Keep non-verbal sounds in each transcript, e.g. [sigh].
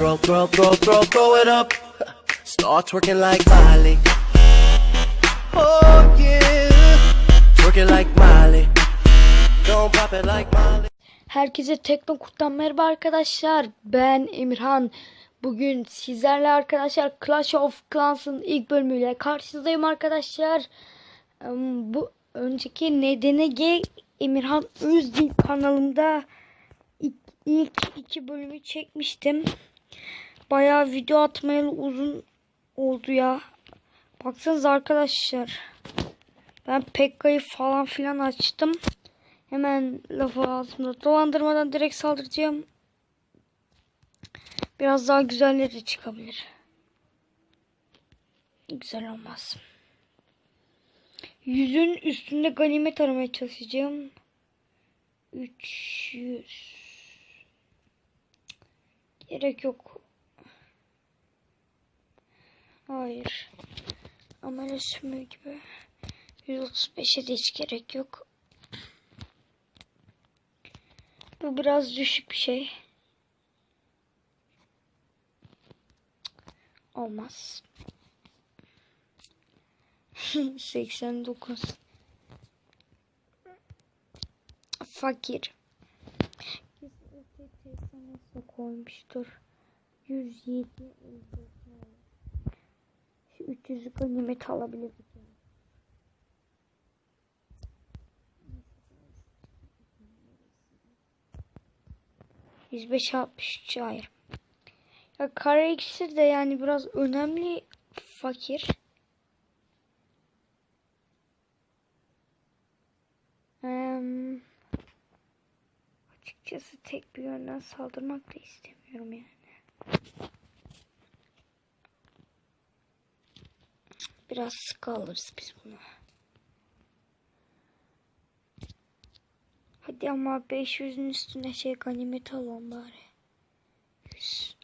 Throw, throw, throw, throw, throw it up. Start twerking like Miley. Oh yeah. Twerking like Miley. Don't pop it like Miley. Herkese Teknokurt'tan merhaba arkadaşlar. Ben Emirhan. Bugün sizlerle arkadaşlar Clash of Clans'ın ilk bölümüyle karşınızdayım arkadaşlar. Bu önceki NDNG Emirhan Özdil kanalımda ilk, ilk iki bölümü çekmiştim. Bayağı video atmayalı uzun oldu ya. Baksanıza arkadaşlar. Ben Pekka'yı falan filan açtım. Hemen lafı ağzımda dolandırmadan direkt saldıracağım. Biraz daha güzelleri çıkabilir. Güzel olmaz. Yüzün üstünde ganimet aramaya çalışacağım. 300 Gerek yok. Hayır. Amele sümüğü gibi. 135'e de hiç gerek yok. Bu biraz düşük bir şey. Olmaz. [laughs] 89 Fakir. Nasıl koymuştur? 107 Şu 300'lük ganimet alabilirdik. 105 63 hayır. Ya kara de yani biraz önemli fakir. Açıkçası tek bir yönden saldırmak da istemiyorum yani. Biraz sıkı alırız biz bunu. Hadi ama 500'ün üstüne şey ganimet alalım bari. 100.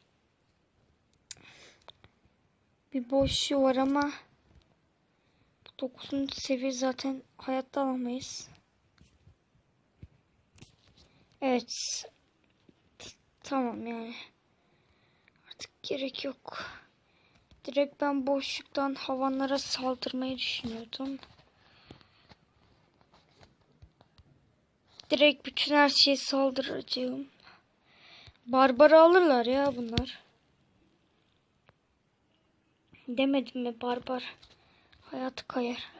Bir boşluğu var ama 9. seviye zaten hayatta alamayız. Evet. Tamam yani. Artık gerek yok. Direkt ben boşluktan havanlara saldırmayı düşünüyordum. Direkt bütün her şeye saldıracağım. Barbara alırlar ya bunlar. Demedim mi barbar? Hayatı kayar.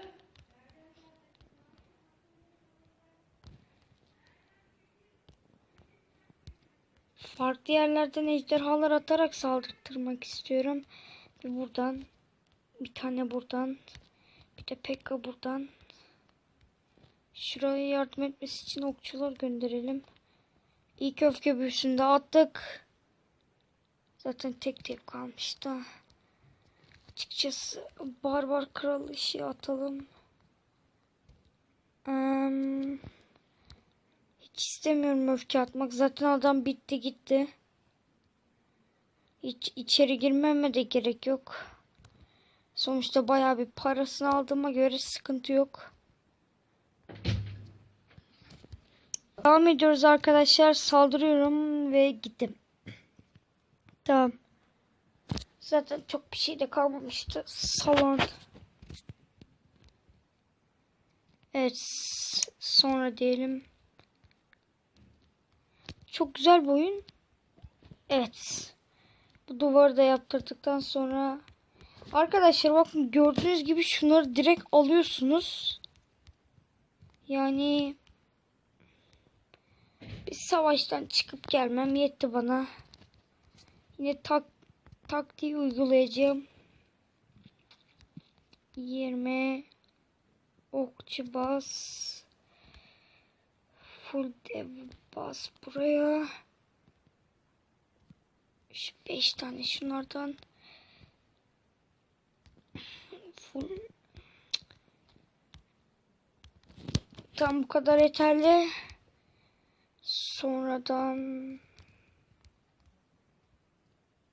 Farklı yerlerden ejderhalar atarak saldırtırmak istiyorum. Bir buradan, bir tane buradan, bir de Pekka buradan. Şuraya yardım etmesi için okçular gönderelim. İlk öfke büyüsünde attık. Zaten tek tek kalmıştı. Açıkçası barbar kral işi atalım. Hiç istemiyorum öfke atmak. Zaten adam bitti gitti. Hiç içeri girmeme de gerek yok. Sonuçta bayağı bir parasını aldığıma göre sıkıntı yok. Devam ediyoruz arkadaşlar. Saldırıyorum ve gittim. Tamam. Zaten çok bir şey de kalmamıştı. Salon. Evet. Sonra diyelim. Çok güzel bir oyun. Evet. Bu duvarı da yaptırdıktan sonra Arkadaşlar bakın gördüğünüz gibi şunları direkt alıyorsunuz. Yani bir savaştan çıkıp gelmem yetti bana. Yine tak taktiği uygulayacağım. 20 okçu bas. Full dev bas buraya. Şu 5 tane şunlardan. Full Tam bu kadar yeterli. Sonradan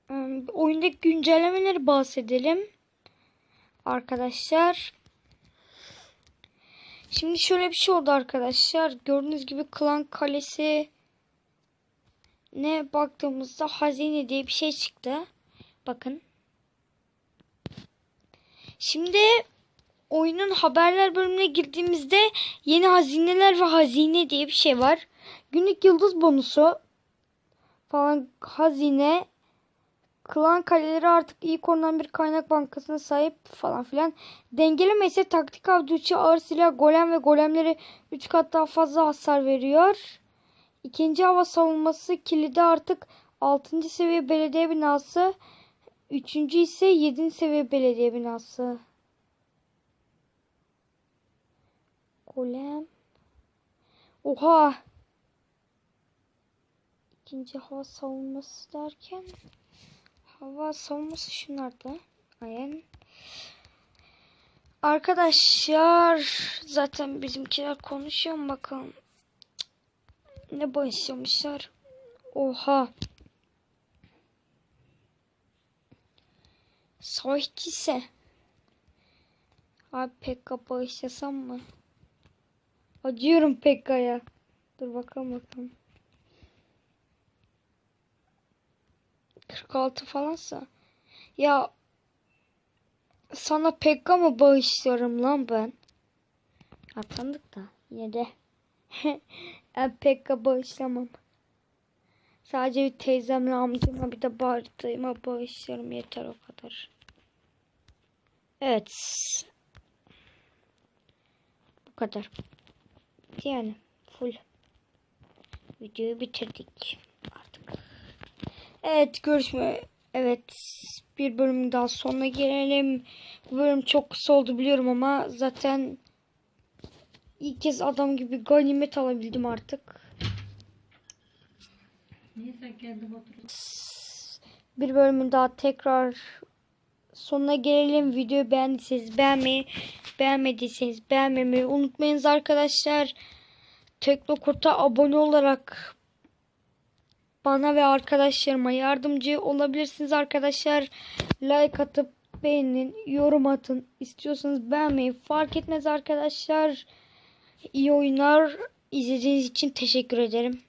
ım, oyundaki güncellemeleri bahsedelim. Arkadaşlar. Şimdi şöyle bir şey oldu arkadaşlar. Gördüğünüz gibi Klan Kalesi ne baktığımızda hazine diye bir şey çıktı. Bakın. Şimdi oyunun haberler bölümüne girdiğimizde yeni hazineler ve hazine diye bir şey var. Günlük yıldız bonusu falan hazine Klan kaleleri artık iyi korunan bir kaynak bankasına sahip falan filan. Dengeleme ise taktik avcı ağır silah golem ve golemleri 3 kat daha fazla hasar veriyor. İkinci hava savunması kilidi artık 6. seviye belediye binası. Üçüncü ise 7. seviye belediye binası. Golem. Oha. İkinci hava savunması derken hava savunması şunlarda. Aynen. Arkadaşlar zaten bizimkiler konuşuyor bakalım. Ne başlamışlar. Oha. Savaşçı ise. Abi Pekka bağışlasam mı? Acıyorum Pekka'ya. Dur bakalım bakalım. 46 falansa. Ya sana Pekka mı bağışlarım lan ben? Atandık da yine de. [laughs] ben Pekka bağışlamam. Sadece bir teyzemle amcama bir de bardayıma bağışlarım yeter o kadar. Evet. Bu kadar. Yani full. Videoyu bitirdik. Evet görüşme. Evet bir bölümün daha sonuna gelelim. Bu bölüm çok kısa oldu biliyorum ama zaten ilk kez adam gibi ganimet alabildim artık. Bir bölümün daha tekrar sonuna gelelim. Videoyu beğendiyseniz beğenmeyi, beğenmediyseniz beğenmemeyi unutmayınız arkadaşlar. Teknokurt'a abone olarak bana ve arkadaşlarıma yardımcı olabilirsiniz arkadaşlar. Like atıp beğenin, yorum atın. İstiyorsanız beğenmeyi fark etmez arkadaşlar. İyi oyunlar. İzlediğiniz için teşekkür ederim.